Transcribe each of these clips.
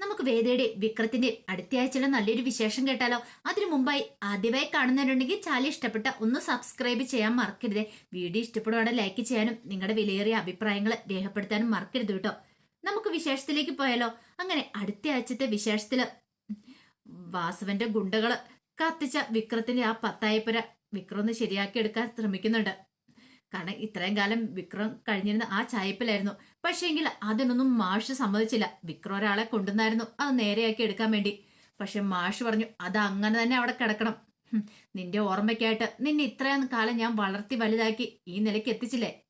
നമുക്ക് വേദയുടെ വിക്രത്തിന്റെ അടുത്ത ആഴ്ചയിലെ നല്ലൊരു വിശേഷം കേട്ടാലോ? അതിനു മുമ്പായി ആദ്യമായി കാണുന്നവരുണ്ടെങ്കിൽ ചാനൽ ഇഷ്ടപ്പെട്ട ഒന്ന് സബ്സ്ക്രൈബ് ചെയ്യാൻ മറക്കരുത്. വീഡിയോ ഇഷ്ടപ്പെടുവാണെങ്കിൽ ലൈക്ക് ചെയ്യാനും നിങ്ങളുടെ വിലയേറിയ അഭിപ്രായങ്ങൾ രേഖപ്പെടുത്താനും മറക്കരുത് കേട്ടോ. നമുക്ക് വിശേഷത്തിലേക്ക് പോയാലോ? അങ്ങനെ അടുത്ത ആഴ്ചത്തെ വിശേഷത്തിൽ വാസവന്റെ ഗുണ്ടകൾ കത്തിച്ച വിക്രത്തിന്റെ ആ പത്തായപ്പുര വിക്രം ഒന്ന് ശരിയാക്കി എടുക്കാൻ ശ്രമിക്കുന്നുണ്ട്. കാരണം ഇത്രയും കാലം വിക്രം കഴിഞ്ഞിരുന്ന ആ ചായപ്പിലായിരുന്നു. പക്ഷേങ്കിൽ അതിനൊന്നും മാഷ് സമ്മതിച്ചില്ല. വിക്രം ഒരാളെ കൊണ്ടുവന്നായിരുന്നു. അത് നേരെയാക്കി എടുക്കാൻ വേണ്ടി. പക്ഷെ മാഷ് പറഞ്ഞു അത് അങ്ങനെ തന്നെ അവിടെ കിടക്കണം. നിന്റെ ഓർമ്മയ്ക്കായിട്ട് നിന്നെ ഇത്രയും കാലം ഞാൻ വളർത്തി വലുതാക്കി ഈ നിലയ്ക്ക് എത്തിച്ചില്ലേ?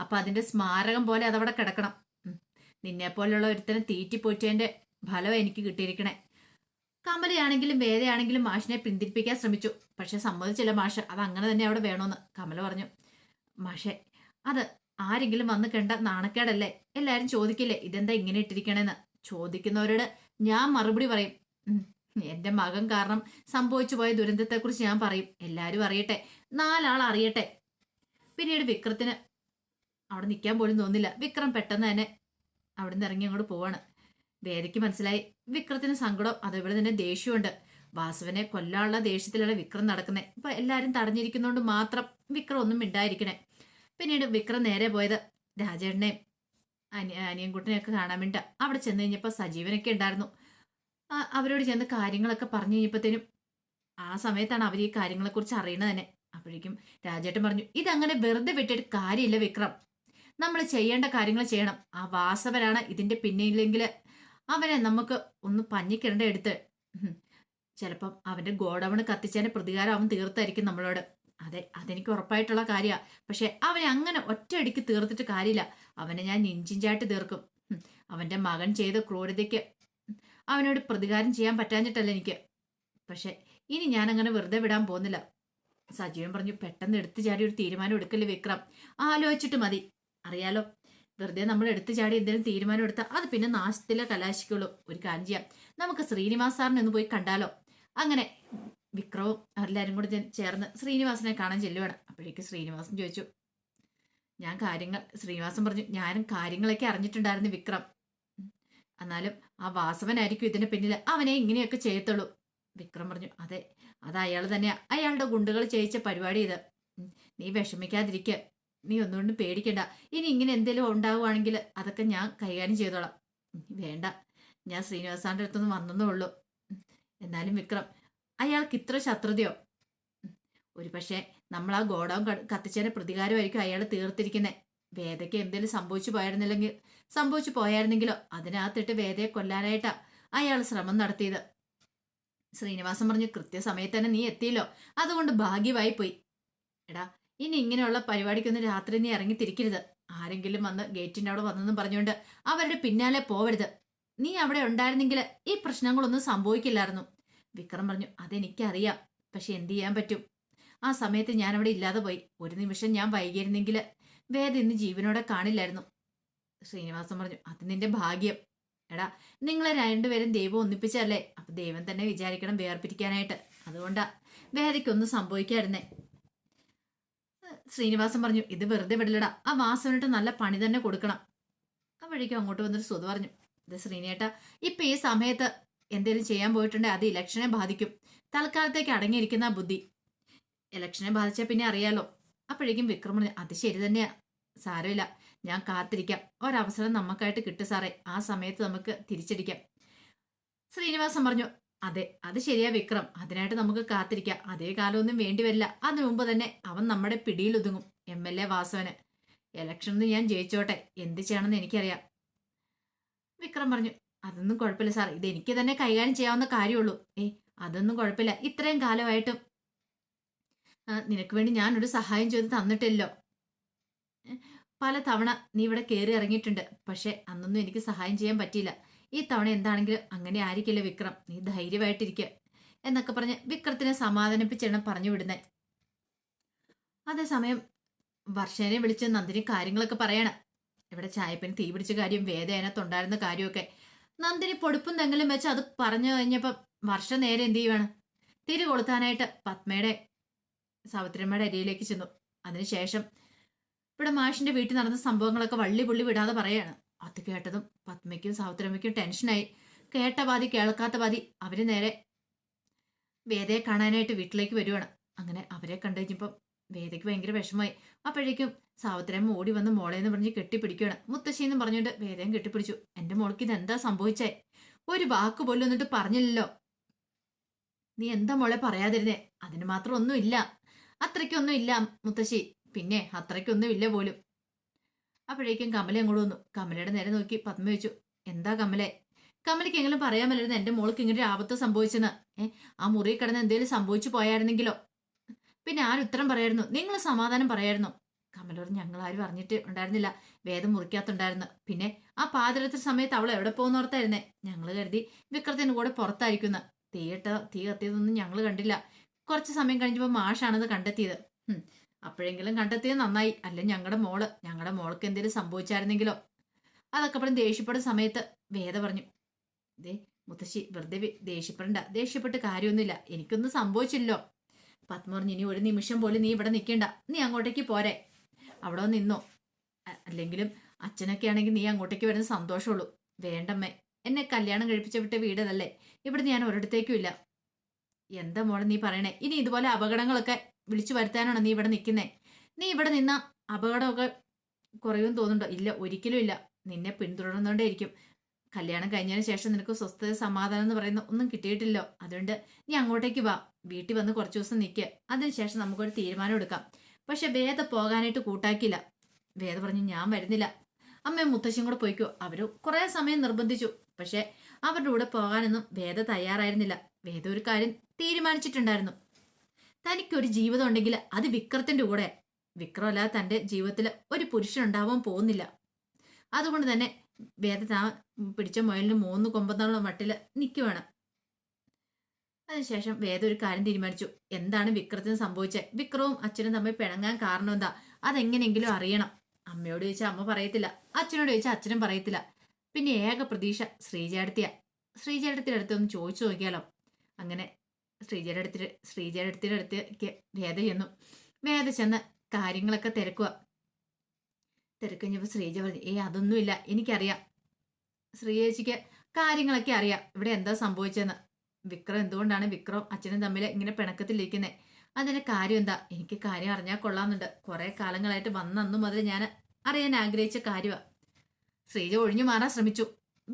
അപ്പൊ അതിന്റെ സ്മാരകം പോലെ അതവിടെ കിടക്കണം. നിന്നെ പോലുള്ള ഒരുത്തനെ തീറ്റിപ്പോറ്റേന്റെ ഫലം എനിക്ക് കിട്ടിയിരിക്കണേ. കമലയാണെങ്കിലും വേദയാണെങ്കിലും മാഷിനെ പിന്തിരിപ്പിക്കാൻ ശ്രമിച്ചു. പക്ഷെ സമ്മതിച്ചില്ല മാഷ്. അത് അങ്ങനെ തന്നെ അവിടെ വേണമെന്ന് കമല പറഞ്ഞു മാഷെ അത് ആരെങ്കിലും വന്നു കണ്ട നാണക്കേടല്ലേ? എല്ലാരും ചോദിക്കില്ലേ ഇതെന്താ ഇങ്ങനെ ഇട്ടിരിക്കണേന്ന്? ചോദിക്കുന്നവരോട് ഞാൻ മറുപടി പറയും എന്റെ മകൻ കാരണം സംഭവിച്ചു പോയ ദുരന്തത്തെക്കുറിച്ച് ഞാൻ പറയും. എല്ലാരും അറിയട്ടെ നാലാൾ അറിയട്ടെ. പിന്നീട് വിക്രത്തിന് അവിടെ നിൽക്കാൻ പോലും തോന്നില്ല. വിക്രം പെട്ടെന്ന് തന്നെ അവിടെ നിന്ന് ഇറങ്ങി അങ്ങോട്ട് പോവാണ്. വേദയ്ക്ക് മനസ്സിലായി വിക്രത്തിന് സങ്കടം അതേപോലെ തന്നെ ദേഷ്യമുണ്ട് വാസുവിനെ കൊല്ലാനുള്ള ദേഷ്യത്തിലാണ് വിക്രം നടക്കുന്നത് ഇപ്പൊ എല്ലാരും തടഞ്ഞിരിക്കുന്നോണ്ട് മാത്രം വിക്രം ഒന്നും മിണ്ടായിരിക്കണേ. പിന്നീട് വിക്രം നേരെ പോയത് രാജേട്ടനെയും അനി അനിയൻകുട്ടനെയൊക്കെ കാണാൻ വേണ്ട അവിടെ ചെന്ന് കഴിഞ്ഞപ്പോൾ സജീവനൊക്കെ ഉണ്ടായിരുന്നു. അവരോട് ചെന്ന് കാര്യങ്ങളൊക്കെ പറഞ്ഞു കഴിഞ്ഞപ്പോഴത്തേനും ആ സമയത്താണ് അവർ ഈ കാര്യങ്ങളെക്കുറിച്ച് അറിയണത് തന്നെ. അപ്പോഴേക്കും രാജേട്ടൻ പറഞ്ഞു ഇതങ്ങനെ വെറുതെ വിട്ടിട്ട് കാര്യമില്ല വിക്രം. നമ്മൾ ചെയ്യേണ്ട കാര്യങ്ങൾ ചെയ്യണം. ആ വാസവനാണ് ഇതിന്റെ പിന്നില്ലെങ്കിൽ അവനെ നമുക്ക് ഒന്ന് പഞ്ഞിക്കിരണ്ട എടുത്ത്. ചിലപ്പം അവന്റെ ഗോഡവണ് കത്തിച്ചതിന് പ്രതികാരം അവൻ തീർത്തായിരിക്കും നമ്മളോട്. അതെ അതെനിക്ക് ഉറപ്പായിട്ടുള്ള കാര്യമാണ് പക്ഷെ അവനെ അങ്ങനെ ഒറ്റയടിക്ക് തീർത്തിട്ട് കാര്യമില്ല. അവനെ ഞാൻ ഇഞ്ചിഞ്ചായിട്ട് തീർക്കും. അവന്റെ മകൻ ചെയ്ത ക്രൂരതയ്ക്ക് അവനോട് പ്രതികാരം ചെയ്യാൻ പറ്റാഞ്ഞിട്ടല്ല എനിക്ക്. പക്ഷെ ഇനി ഞാൻ അങ്ങനെ വെറുതെ വിടാൻ പോകുന്നില്ല. സജീവൻ പറഞ്ഞു പെട്ടെന്ന് എടുത്തു ചാടി ഒരു തീരുമാനം എടുക്കല്ലേ വിക്രം. ആലോചിച്ചിട്ട് മതി. അറിയാലോ? വെറുതെ നമ്മൾ എടുത്തു ചാടി എന്തെങ്കിലും തീരുമാനം എടുത്താൽ അത് പിന്നെ നാശത്തിലെ കലാശിക്കുള്ളൂ. ഒരു കാര്യം നമുക്ക് ശ്രീനിവാസ് സാറിനെ ഒന്ന് പോയി കണ്ടാലോ? അങ്ങനെ വിക്രവും എല്ലാവരും കൂടി ചേർന്ന് ശ്രീനിവാസനെ കാണാൻ ചെല്ലുവാണ്. അപ്പോഴേക്ക് ശ്രീനിവാസൻ ചോദിച്ചു ഞാൻ കാര്യങ്ങൾ ശ്രീനിവാസൻ പറഞ്ഞു ഞാനും കാര്യങ്ങളൊക്കെ അറിഞ്ഞിട്ടുണ്ടായിരുന്നു വിക്രം. എന്നാലും ആ വാസവനായിരിക്കും ഇതിന് പിന്നിൽ അവനെ ഇങ്ങനെയൊക്കെ ചെയ്യത്തുള്ളൂ. വിക്രം പറഞ്ഞു അതെ അത് അയാൾ തന്നെയാ. അയാളുടെ ഗുണ്ടുകൾ ചെയ്യിച്ച പരിപാടി ഇത്. നീ വിഷമിക്കാതിരിക്കുക നീ ഒന്നുകൊണ്ടും പേടിക്കണ്ട. ഇനി ഇങ്ങനെ എന്തെങ്കിലും ഉണ്ടാവുകയാണെങ്കിൽ അതൊക്കെ ഞാൻ കൈകാര്യം ചെയ്തോളാം. വേണ്ട. ഞാൻ ശ്രീനിവാസാന്റെ അടുത്തൊന്നും വന്നതേ ഉള്ളൂ. എന്നാലും വിക്രം അയാൾക്ക് ഇത്ര ശത്രുതയോ. ഒരു പക്ഷേ നമ്മൾ ആ ഗോഡൗൺ കത്തിച്ചതിന്റെ പ്രതികാരമായിരിക്കും അയാൾ തീർത്തിരിക്കുന്നത് വേദയ്ക്ക് എന്തെങ്കിലും സംഭവിച്ചു പോയായിരുന്നില്ലെങ്കിൽ സംഭവിച്ചു പോയായിരുന്നെങ്കിലോ? അതിനകത്തിട്ട് വേദയെ കൊല്ലാനായിട്ടാ അയാൾ ശ്രമം നടത്തിയത്. ശ്രീനിവാസം പറഞ്ഞു കൃത്യസമയത്ത് തന്നെ നീ എത്തിയല്ലോ. അതുകൊണ്ട് ഭാഗ്യമായി പോയി. എടാ ഇനി ഇങ്ങനെയുള്ള പരിപാടിക്കൊന്നും രാത്രി നീ ഇറങ്ങി തിരിക്കരുത്. ആരെങ്കിലും വന്ന് ഗേറ്റിന്റെ അവിടെ വന്നെന്നും പറഞ്ഞുകൊണ്ട് അവരുടെ പിന്നാലെ പോവരുത്. നീ അവിടെ ഉണ്ടായിരുന്നെങ്കിൽ ഈ പ്രശ്നങ്ങളൊന്നും സംഭവിക്കില്ലായിരുന്നു. വിക്രം പറഞ്ഞു അതെനിക്കറിയാം. പക്ഷെ എന്ത് ചെയ്യാൻ പറ്റും? ആ സമയത്ത് ഞാൻ അവിടെ ഇല്ലാതെ പോയി. ഒരു നിമിഷം ഞാൻ വൈകിയിരുന്നെങ്കിൽ വേദ ഇന്ന് ജീവനോടെ കാണില്ലായിരുന്നു. ശ്രീനിവാസൻ പറഞ്ഞു അത് നിന്റെ ഭാഗ്യം. എടാ നിങ്ങളെ രണ്ടുപേരും ദൈവം ഒന്നിപ്പിച്ചല്ലേ അപ്പൊ ദൈവം തന്നെ വിചാരിക്കണം വേർപിരിക്കാനായിട്ട്. അതുകൊണ്ടാ വേദയ്ക്കൊന്നും സംഭവിക്കായിരുന്നേ ശ്രീനിവാസൻ പറഞ്ഞു ഇത് വെറുതെ വിടലടാ. ആ വാസവനിട്ട് നല്ല പണി തന്നെ കൊടുക്കണം. ആ വഴിക്ക് അങ്ങോട്ട് വന്നൊരു സുധ പറഞ്ഞു ഇത് ശ്രീനേട്ട ഇപ്പൊ ഈ സമയത്ത് എന്തെങ്കിലും ചെയ്യാൻ പോയിട്ടുണ്ടെങ്കിൽ അത് ഇലക്ഷനെ ബാധിക്കും. തൽക്കാലത്തേക്ക് അടങ്ങിയിരിക്കുന്ന ബുദ്ധി. ഇലക്ഷനെ ബാധിച്ചാൽ പിന്നെ അറിയാലോ. അപ്പോഴേക്കും വിക്രം പറഞ്ഞു അത് ശരി തന്നെയാ. സാരമില്ല. ഞാൻ കാത്തിരിക്കാം. ഒരവസരം നമുക്കായിട്ട് കിട്ടും സാറേ. ആ സമയത്ത് നമുക്ക് തിരിച്ചടിക്കാം. ശ്രീനിവാസം പറഞ്ഞു അതെ അത് ശരിയാ വിക്രം. അതിനായിട്ട് നമുക്ക് കാത്തിരിക്കാം. അതേ കാലമൊന്നും വേണ്ടിവരില്ല അതിനു മുമ്പ് തന്നെ അവൻ നമ്മുടെ പിടിയിൽ ഒതുങ്ങും എം എൽ എ വാസവന്. ഇലക്ഷനിൽ ഞാൻ ജയിച്ചോട്ടെ. എന്ത് ചെയ്യണമെന്ന് എനിക്കറിയാം. വിക്രം പറഞ്ഞു അതൊന്നും കുഴപ്പമില്ല സാർ. ഇത് എനിക്ക് തന്നെ കൈകാര്യം ചെയ്യാവുന്ന കാര്യമുള്ളൂ. ഏ അതൊന്നും കുഴപ്പമില്ല. ഇത്രയും കാലമായിട്ടും. നിനക്ക് വേണ്ടി ഞാനൊരു സഹായം ചെയ്ത് തന്നിട്ടില്ലോ. പല തവണ നീ ഇവിടെ കയറി ഇറങ്ങിയിട്ടുണ്ട്. പക്ഷെ അന്നൊന്നും എനിക്ക് സഹായം ചെയ്യാൻ പറ്റിയില്ല. ഈ തവണ എന്താണെങ്കിലും അങ്ങനെ ആയിരിക്കില്ല വിക്രം? നീ ധൈര്യമായിട്ടിരിക്കുക എന്നൊക്കെ പറഞ്ഞ് വിക്രത്തിനെ സമാധാനിപ്പിച്ചാണ് പറഞ്ഞു വിടുന്നത് അതേസമയം വർഷേനെ വിളിച്ച് നന്ദിനി കാര്യങ്ങളൊക്കെ പറയണം. ഇവിടെ ചായപ്പിന് തീ പിടിച്ച കാര്യം വേദന തൊണ്ടായിരുന്ന കാര്യമൊക്കെ നന്ദിനി പൊടുപ്പും തെങ്ങലും വെച്ച് അത് പറഞ്ഞു കഴിഞ്ഞപ്പം വർഷ നേരെ എന്ത് ചെയ്യുവാണ്? തിരി കൊളുത്താനായിട്ട് പത്മയുടെ സാവിത്രിയമ്മയുടെ അരിയിലേക്ക് ചെന്നു. അതിനുശേഷം ഇവിടെ മാഷിന്റെ വീട്ടിൽ നടന്ന സംഭവങ്ങളൊക്കെ വള്ളി പുള്ളി വിടാതെ പറയാണ്. അത് കേട്ടതും പത്മയ്ക്കും സാവിത്രിയമ്മയ്ക്കും ടെൻഷനായി കേട്ട പാതി കേൾക്കാത്ത പാതി അവർ നേരെ വേദയെ കാണാനായിട്ട് വീട്ടിലേക്ക് വരുവാണ്. അങ്ങനെ അവരെ കണ്ടു കഴിഞ്ഞപ്പം വേദയ്ക്ക് ഭയങ്കര വിഷമമായി. അപ്പോഴേക്കും സാവത്രമ്മ ഓടി വന്ന് മോളെ എന്ന് പറഞ്ഞ് കെട്ടിപ്പിടിക്കുകയാണ്. മുത്തശ്ശി എന്ന് പറഞ്ഞുകൊണ്ട് വേദയും കെട്ടിപ്പിടിച്ചു. എന്റെ മോൾക്ക് ഇതെന്താ സംഭവിച്ചേ? ഒരു വാക്ക് പോലും എന്നിട്ട് പറഞ്ഞില്ലല്ലോ. നീ എന്താ മോളെ പറയാതിരുന്നേ? അതിന് മാത്രം ഒന്നുമില്ല. അത്രയ്ക്കൊന്നും ഇല്ല മുത്തശ്ശി. പിന്നെ അത്രയ്ക്കൊന്നും ഇല്ല പോലും. അപ്പോഴേക്കും കമല അങ്ങോട്ട് വന്നു. കമലയുടെ നേരെ നോക്കി പത്മ വെച്ചു എന്താ കമലെ? കമലയ്ക്ക് എങ്കിലും പറയാമല്ലായിരുന്നു എന്റെ മോൾക്ക് ഇങ്ങനെ ഒരു ആപത്ത് സംഭവിച്ചെന്ന്. ഏ ആ മുറി കിടന്ന് എന്തെങ്കിലും സംഭവിച്ചു പോയായിരുന്നെങ്കിലോ? പിന്നെ ആരുത്തരം പറയായിരുന്നു? നിങ്ങൾ സമാധാനം പറയായിരുന്നു. കമല പറഞ്ഞു ഞങ്ങൾ ആരും അറിഞ്ഞിട്ട് ഉണ്ടായിരുന്നില്ല. വേദം മുറിക്കാത്തുണ്ടായിരുന്നു. പിന്നെ ആ പാതിരത്തിന് സമയത്ത് അവൾ എവിടെ പോകുന്നോർത്തായിരുന്നേ ഞങ്ങൾ കരുതി വിക്രത്തിന് കൂടെ പുറത്തായിരിക്കുന്ന. തീയിട്ട തീ കത്തിയതൊന്നും ഞങ്ങൾ കണ്ടില്ല. കുറച്ച് സമയം കഴിഞ്ഞപ്പോൾ മാഷാണത് കണ്ടെത്തിയത്. അപ്പോഴെങ്കിലും കണ്ടെത്തിയത് നന്നായി. അല്ല ഞങ്ങളുടെ മോൾ? ഞങ്ങളുടെ മോൾക്ക് എന്തെങ്കിലും സംഭവിച്ചായിരുന്നെങ്കിലോ? അതൊക്കെ അപ്പോഴും ദേഷ്യപ്പെടുന്ന സമയത്ത് വേദ പറഞ്ഞു ദേ മുത്തശ്ശി വെറുതെ ദേഷ്യപ്പെടണ്ട. ദേഷ്യപ്പെട്ട് കാര്യമൊന്നുമില്ല. എനിക്കൊന്നും സംഭവിച്ചില്ലോ പത്മ പറഞ്ഞു ഇനി ഒരു നിമിഷം പോലും നീ ഇവിടെ നിൽക്കണ്ട. നീ അങ്ങോട്ടേക്ക് പോരെ. അവിടെ നിന്നോ. അല്ലെങ്കിലും അച്ഛനൊക്കെ ആണെങ്കിൽ നീ അങ്ങോട്ടേക്ക് വരുന്ന സന്തോഷമുള്ളൂ. വേണ്ടമ്മേ എന്നെ കല്യാണം കഴിപ്പിച്ച വിട്ട വീടതല്ലേ? ഇവിടുന്ന് ഞാൻ ഒരിടത്തേക്കും ഇല്ല. എന്താ മോളെ നീ പറയണേ? ഇനി ഇതുപോലെ അപകടങ്ങളൊക്കെ വിളിച്ചു വരുത്താനാണോ നീ ഇവിടെ നിൽക്കുന്നേ? നീ ഇവിടെ നിന്ന അപകടമൊക്കെ കുറയും തോന്നുന്നുണ്ടോ? ഇല്ല ഒരിക്കലും ഇല്ല. നിന്നെ പിന്തുടർന്നുകൊണ്ടേയിരിക്കും കല്യാണം കഴിഞ്ഞതിന് ശേഷം നിനക്ക് സ്വസ്ഥത സമാധാനം എന്ന് പറയുന്ന ഒന്നും കിട്ടിയിട്ടില്ലോ. അതുകൊണ്ട് നീ അങ്ങോട്ടേക്ക് വാ. വീട്ടിൽ വന്ന് കുറച്ച് ദിവസം നിൽക്കുക അതിനുശേഷം നമുക്കൊരു തീരുമാനം എടുക്കാം. പക്ഷെ വേദ പോകാനായിട്ട് കൂട്ടാക്കിയില്ല. വേദ പറഞ്ഞു ഞാൻ വരുന്നില്ല. അമ്മയും മുത്തശ്ശിയും കൂടെ പോയിക്കോ. അവർ കുറേ സമയം നിർബന്ധിച്ചു. പക്ഷെ അവരുടെ കൂടെ പോകാനൊന്നും വേദ തയ്യാറായിരുന്നില്ല. വേദ ഒരു കാര്യം തീരുമാനിച്ചിട്ടുണ്ടായിരുന്നു. തനിക്കൊരു ജീവിതം ഉണ്ടെങ്കിൽ അത് വിക്രത്തിന്റെ കൂടെ. വിക്രം അല്ലാതെ തന്റെ ജീവിതത്തിൽ ഒരു പുരുഷൻ ഉണ്ടാവാൻ പോകുന്നില്ല. അതുകൊണ്ട് തന്നെ വേദ താ പിടിച്ച മുയലിന് മൂന്ന് കൊമ്പന്നുള്ള വട്ടിൽ നിൽക്കുവാണ്. അതിനുശേഷം വേദ ഒരു കാര്യം തീരുമാനിച്ചു. എന്താണ് വിക്രത്തിന് സംഭവിച്ചത്? വിക്രവും അച്ഛനും തമ്മിൽ പിണങ്ങാൻ കാരണം എന്താ? അതെങ്ങനെയെങ്കിലും അറിയണം. അമ്മയോട് ചോദിച്ചാൽ അമ്മ പറയത്തില്ല. അച്ഛനോട് ചോദിച്ചാൽ അച്ഛനും പറയത്തില്ല. പിന്നെ ഏക പ്രതീക്ഷ ശ്രീജേടത്തിയ. ശ്രീജേടത്തിയുടെ അടുത്ത് ഒന്ന് ചോദിച്ചു നോക്കിയാലോ? അങ്ങനെ ശ്രീജയുടെ അടുത്ത് ശ്രീജയുടെ അടുത്തിന്റെ അടുത്തേക്ക് വേദ ചെന്നു. വേദ ചെന്ന് കാര്യങ്ങളൊക്കെ തിരക്കുക തിരക്കഴിഞ്ഞപ്പോൾ ശ്രീജ പറഞ്ഞു ഏ അതൊന്നുമില്ല. എനിക്കറിയാം. ശ്രീജേച്ചിക്ക് കാര്യങ്ങളൊക്കെ അറിയാം. ഇവിടെ എന്താ സംഭവിച്ചതെന്ന് വിക്രം എന്തുകൊണ്ടാണ് വിക്രം അച്ഛനും തമ്മിൽ ഇങ്ങനെ പിണക്കത്തിലിരിക്കുന്നത് അതിന്റെ കാര്യം എന്താ? എനിക്ക് കാര്യം അറിഞ്ഞാൽ കൊള്ളാമെന്നുണ്ട്. കുറേ കാലങ്ങളായിട്ട് വന്ന അന്നു മുതൽ ഞാൻ അറിയാൻ ആഗ്രഹിച്ച കാര്യമാണ് ശ്രീജ ഒഴിഞ്ഞു മാറാൻ ശ്രമിച്ചു.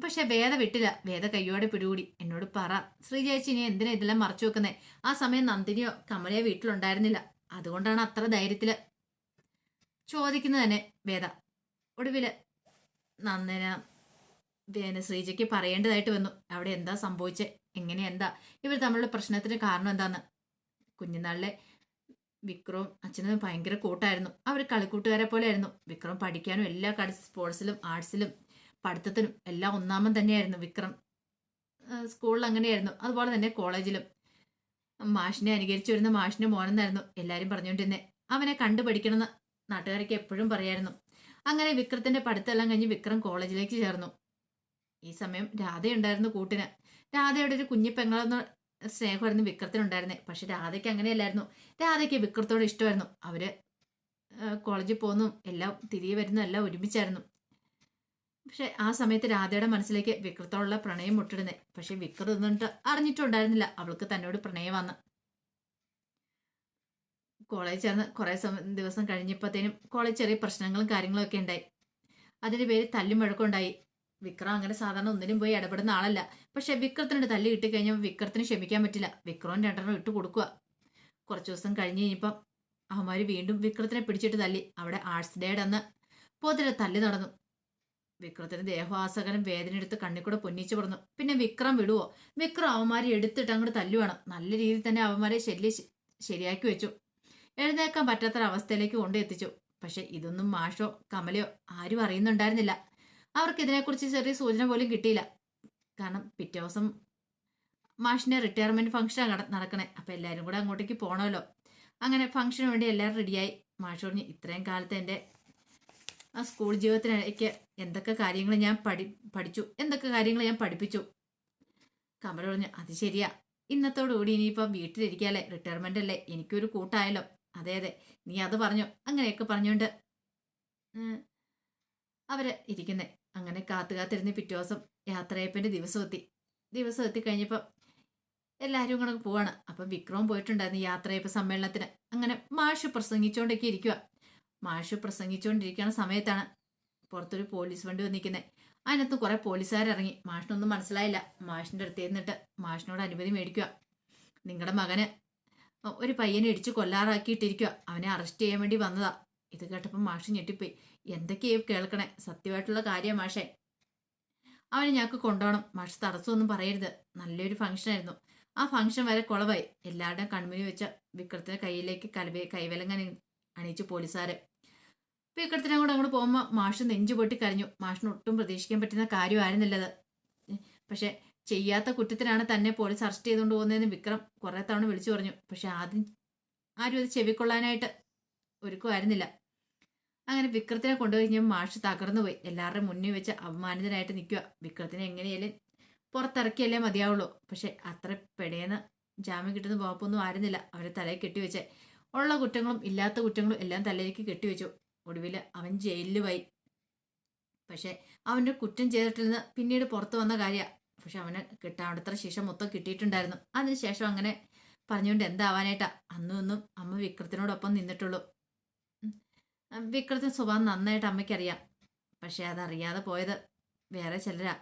പക്ഷെ വേദ വിട്ടില്ല. വേദ കയ്യോടെ പിടികൂടി. എന്നോട് പറ ശ്രീജേച്ചി ഇനി എന്തിനാ ഇതെല്ലാം മറച്ചു വെക്കുന്നേ? ആ സമയം നന്ദിനിയോ കമലയോ വീട്ടിലുണ്ടായിരുന്നില്ല. അതുകൊണ്ടാണ് അത്ര ധൈര്യത്തിൽ ചോദിക്കുന്നത് തന്നെ വേദ. ഒടുവിൽ നന്ദന പിന്നെ ശ്രീജയ്ക്ക് പറയേണ്ടതായിട്ട് വന്നു. അവിടെ എന്താ സംഭവിച്ചേ? എങ്ങനെ എന്താ? ഇവർ തമ്മിലുള്ള പ്രശ്നത്തിന് കാരണം എന്താന്ന്? കുഞ്ഞുനാളിലെ വിക്രം അച്ഛനും ഭയങ്കര കൂട്ടായിരുന്നു. അവർ കളിക്കൂട്ടുകാരെ പോലെ ആയിരുന്നു വിക്രം പഠിക്കാനും എല്ലാ കളി സ്പോർട്സിലും ആർട്സിലും പഠിത്തത്തിനും എല്ലാം ഒന്നാമൻ തന്നെയായിരുന്നു വിക്രം. സ്കൂളിൽ അങ്ങനെയായിരുന്നു. അതുപോലെ തന്നെ കോളേജിലും. മാഷിനെ അനുകരിച്ചു വരുന്ന മാഷിന് മോനെന്നായിരുന്നു എല്ലാവരും പറഞ്ഞുകൊണ്ടിരുന്നത് അവനെ കണ്ടുപഠിക്കണമെന്ന് നാട്ടുകാരൊക്കെ എപ്പോഴും പറയായിരുന്നു. അങ്ങനെ വിക്രത്തിന്റെ പഠിത്തമെല്ലാം കഴിഞ്ഞ് വിക്രം കോളേജിലേക്ക് ചേർന്നു. ഈ സമയം രാധയുണ്ടായിരുന്നു കൂട്ടിന്. രാധയുടെ ഒരു കുഞ്ഞിപ്പെങ്ങളെന്ന് പെങ്ങളെന്ന സ്നേഹമായിരുന്നു വിക്രത്തിനുണ്ടായിരുന്നത് പക്ഷെ രാധയ്ക്ക് അങ്ങനെയല്ലായിരുന്നു. രാധയ്ക്ക് വിക്രത്തോട് ഇഷ്ടമായിരുന്നു. അവർ കോളേജിൽ പോകുന്നു. എല്ലാം തിരികെ വരുന്നു. എല്ലാം ഒരുമിച്ചായിരുന്നു. പക്ഷെ ആ സമയത്ത് രാധയുടെ മനസ്സിലേക്ക് വിക്രത്തോടുള്ള പ്രണയം മുട്ടിടുന്നേ. പക്ഷെ വിക്രത് എന്നിട്ട് അറിഞ്ഞിട്ടുണ്ടായിരുന്നില്ല. അവൾക്ക് തന്നോട് പ്രണയമാന്ന് കോളേജ് ചേർന്ന് കുറേ ദിവസം കഴിഞ്ഞപ്പോഴത്തേനും കോളേജ് ചെറിയ പ്രശ്നങ്ങളും കാര്യങ്ങളും ഒക്കെ ഉണ്ടായി. അതിന്റെ പേര് തല്ലും വഴക്കമുണ്ടായി വിക്രം അങ്ങനെ സാധാരണ ഒന്നിനും പോയി ഇടപെടുന്ന ആളല്ല. പക്ഷെ വിക്രത്തിനോട് തല്ലി ഇട്ട് കഴിഞ്ഞപ്പോൾ വിക്രത്തിന് ക്ഷമിക്കാൻ പറ്റില്ല. വിക്രം രണ്ടെണ്ണം ഇട്ട് കൊടുക്കുക കുറച്ച് ദിവസം കഴിഞ്ഞ് കഴിഞ്ഞപ്പം അവന്മാർ വീണ്ടും വിക്രത്തിനെ പിടിച്ചിട്ട് തല്ലി. അവിടെ ആർട്സ് ഡേയുടെ അന്ന്. പൊതിരെ തല്ലി നടന്നു. വിക്രത്തിന് ദേഹവാസകരം വേദന എടുത്ത് കണ്ണിക്കൂടെ പൊന്നിച്ചു പറഞ്ഞു. പിന്നെ വിക്രം വിടുവോ? വിക്രം അവന്മാരെ എടുത്തിട്ട് അങ്ങോട്ട് തല്ലുവാണ് നല്ല രീതിയിൽ തന്നെ അവന്മാരെ ശല്യം ശരിയാക്കി വെച്ചു. എഴുന്നേക്കാൻ പറ്റാത്തൊരവസ്ഥയിലേക്ക് കൊണ്ടെത്തിച്ചു. പക്ഷെ ഇതൊന്നും മാഷോ കമലയോ ആരും അറിയുന്നുണ്ടായിരുന്നില്ല. അവർക്ക് ഇതിനെക്കുറിച്ച് ചെറിയ സൂചന പോലും കിട്ടിയില്ല. കാരണം പിറ്റേ ദിവസം മാഷിന്റെ റിട്ടയർമെന്റ് ഫംഗ്ഷനാണ് നടക്കണേ. അപ്പോൾ എല്ലാവരും കൂടെ അങ്ങോട്ടേക്ക് പോകണമല്ലോ അങ്ങനെ ഫംഗ്ഷന് വേണ്ടി എല്ലാവരും റെഡിയായി മാഷ് പറഞ്ഞ് ഇത്രയും കാലത്ത് എന്റെ ആ സ്കൂൾ ജീവിതത്തിനിടയ്ക്ക് എന്തൊക്കെ കാര്യങ്ങൾ ഞാൻ പഠി പഠിച്ചു? എന്തൊക്കെ കാര്യങ്ങൾ ഞാൻ പഠിപ്പിച്ചു? കമല പറഞ്ഞു അത് ശരിയാ. ഇന്നത്തോടുകൂടി ഇനിയിപ്പം വീട്ടിലിരിക്കാല്ലേ? റിട്ടയർമെന്റ് അല്ലേ? എനിക്കൊരു കൂട്ടായല്ലോ. അതെ അതെ. നീ അത് പറഞ്ഞു. അങ്ങനെയൊക്കെ പറഞ്ഞുകൊണ്ട് അവർ ഇരിക്കുന്നേ. അങ്ങനെ കാത്തു കാത്തിരുന്ന് പിറ്റേ ദിവസം യാത്രയപ്പന്റെ ദിവസം എത്തി ദിവസം എത്തി കഴിഞ്ഞപ്പം എല്ലാവരും കൂടെ പോവാണ്. അപ്പം വിക്രവും പോയിട്ടുണ്ടായിരുന്നു യാത്രയപ്പ സമ്മേളനത്തിന്. അങ്ങനെ മാഷ് പ്രസംഗിച്ചുകൊണ്ടൊക്കെ ഇരിക്കുക മാഷ് പ്രസംഗിച്ചുകൊണ്ടിരിക്കുന്ന സമയത്താണ് പുറത്തൊരു പോലീസ് വണ്ടി വന്നിരിക്കുന്നത് അതിനകത്ത് കുറെ പോലീസുകാരിറങ്ങി. മാഷിനൊന്നും മനസ്സിലായില്ല. മാഷിന്റെ അടുത്ത് നിന്നിട്ട് മാഷിനോട് അനുമതി മേടിക്കുക നിങ്ങളുടെ മകന് ഒരു പയ്യനെ ഇടിച്ച് കൊല്ലാറാക്കിയിട്ടിരിക്കുക അവനെ അറസ്റ്റ് ചെയ്യാൻ വേണ്ടി വന്നതാ. ഇത് കേട്ടപ്പോൾ മാഷ് ഞെട്ടിപ്പോയി. എന്തൊക്കെയോ കേൾക്കണേ? സത്യമായിട്ടുള്ള കാര്യം മാഷേ. അവനെ ഞങ്ങൾക്ക് കൊണ്ടുപോകണം. മാഷ് തടസ്സമൊന്നും പറയരുത്. നല്ലൊരു ഫംഗ്ഷനായിരുന്നു. ആ ഫംഗ്ഷൻ വരെ കുളവായി. എല്ലാവരുടെയും കൺമുനി വെച്ച വിക്രത്തിന്റെ കയ്യിലേക്ക് കലവേ കൈവലങ്ങനെ അണിയിച്ചു പോലീസുകാരെ. വിക്രത്തിനെ കൂടെ അങ്ങോട്ട് പോകുമ്പോൾ മാഷ് നെഞ്ചു പൊട്ടി കരഞ്ഞു. മാഷിന് ഒട്ടും പ്രതീക്ഷിക്കാൻ പറ്റുന്ന കാര്യമായിരുന്നില്ലത് പക്ഷേ ചെയ്യാത്ത കുറ്റത്തിനാണ് തന്നെ പോലീസ് അറസ്റ്റ് ചെയ്തുകൊണ്ട് പോകുന്നതെന്ന് വിക്രം കുറേ തവണ വിളിച്ചു പറഞ്ഞു. പക്ഷെ ആദ്യം ആരും അത് ചെവിക്കൊള്ളാനായിട്ട് ഒരുക്കുമായിരുന്നില്ല. അങ്ങനെ വിക്രത്തിനെ കൊണ്ടുപോയി മാഷ് തകർന്നു പോയി. എല്ലാവരുടെയും മുന്നിൽ വെച്ച് അപമാനിതനായിട്ട് നിൽക്കുക. വിക്രത്തിനെ എങ്ങനെയല്ലേ പുറത്തിറക്കിയല്ലേ മതിയാവുള്ളൂ. പക്ഷെ അത്ര പെടേന്ന് ജാമ്യം കിട്ടുന്ന പോപ്പൊന്നും ആയിരുന്നില്ല. അവരെ തലയിൽ കെട്ടിവെച്ച്. ഉള്ള കുറ്റങ്ങളും ഇല്ലാത്ത കുറ്റങ്ങളും എല്ലാം തലയിലേക്ക് കെട്ടിവെച്ചു. ഒടുവിൽ അവൻ ജയിലിൽ പോയി. പക്ഷെ അവന്റെ കുറ്റം ചെയ്തിട്ടില്ലെന്ന് പിന്നീട് പുറത്തു വന്ന കാര്യമാണ് പക്ഷെ അവന് കിട്ടാണ്ടത്ര ശിക്ഷ മൊത്തം കിട്ടിയിട്ടുണ്ടായിരുന്നു. അതിനുശേഷം അങ്ങനെ പറഞ്ഞുകൊണ്ട് എന്താവാനായിട്ടാ? അന്നും ഒന്നും അമ്മ വിക്രത്തിനോടൊപ്പം നിന്നിട്ടുള്ളൂ. വിക്രത്തിന് സ്വഭാവം നന്നായിട്ട് അമ്മയ്ക്കറിയാം. പക്ഷെ അതറിയാതെ പോയത് വേറെ ചിലരാ.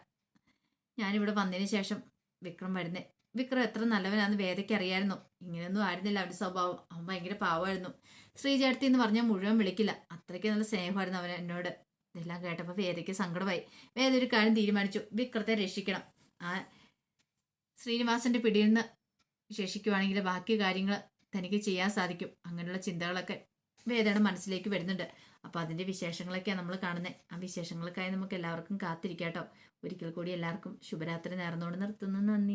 ഞാനിവിടെ വന്നതിന് ശേഷം വിക്രം വരുന്നേ. വിക്രം എത്ര നല്ലവനാന്ന് വേദയ്ക്ക് അറിയായിരുന്നു. ഇങ്ങനെയൊന്നും ആയിരുന്നില്ല അവന്റെ സ്വഭാവം. അവൻ ഭയങ്കര പാവമായിരുന്നു. ശ്രീചേട്ടത്തി എന്ന് പറഞ്ഞാൽ മുഴുവൻ വിളിക്കില്ല. അത്രയ്ക്ക് നല്ല സ്നേഹമായിരുന്നു അവൻ എന്നോട്. ഇതെല്ലാം കേട്ടപ്പോൾ വേദയ്ക്ക് സങ്കടമായി. വേദ ഒരു കാര്യം തീരുമാനിച്ചു. വിക്രത്തെ രക്ഷിക്കണം. ആ ശ്രീനിവാസന്റെ പിടിയിൽ നിന്ന് ശേഷിക്കുവാണെങ്കിൽ ബാക്കി കാര്യങ്ങൾ തനിക്ക് ചെയ്യാൻ സാധിക്കും. അങ്ങനെയുള്ള ചിന്തകളൊക്കെ വേദയുടെ മനസ്സിലേക്ക് വരുന്നുണ്ട്. അപ്പോൾ അതിന്റെ വിശേഷങ്ങളൊക്കെയാണ് നമ്മൾ കാണുന്നത് ആ വിശേഷങ്ങൾക്കായി നമുക്ക് എല്ലാവർക്കും കാത്തിരിക്കാം കേട്ടോ ഒരിക്കൽ കൂടി എല്ലാവർക്കും ശുഭരാത്രി നേർന്നുകൊണ്ട് നിർത്തുന്നു. നന്ദി.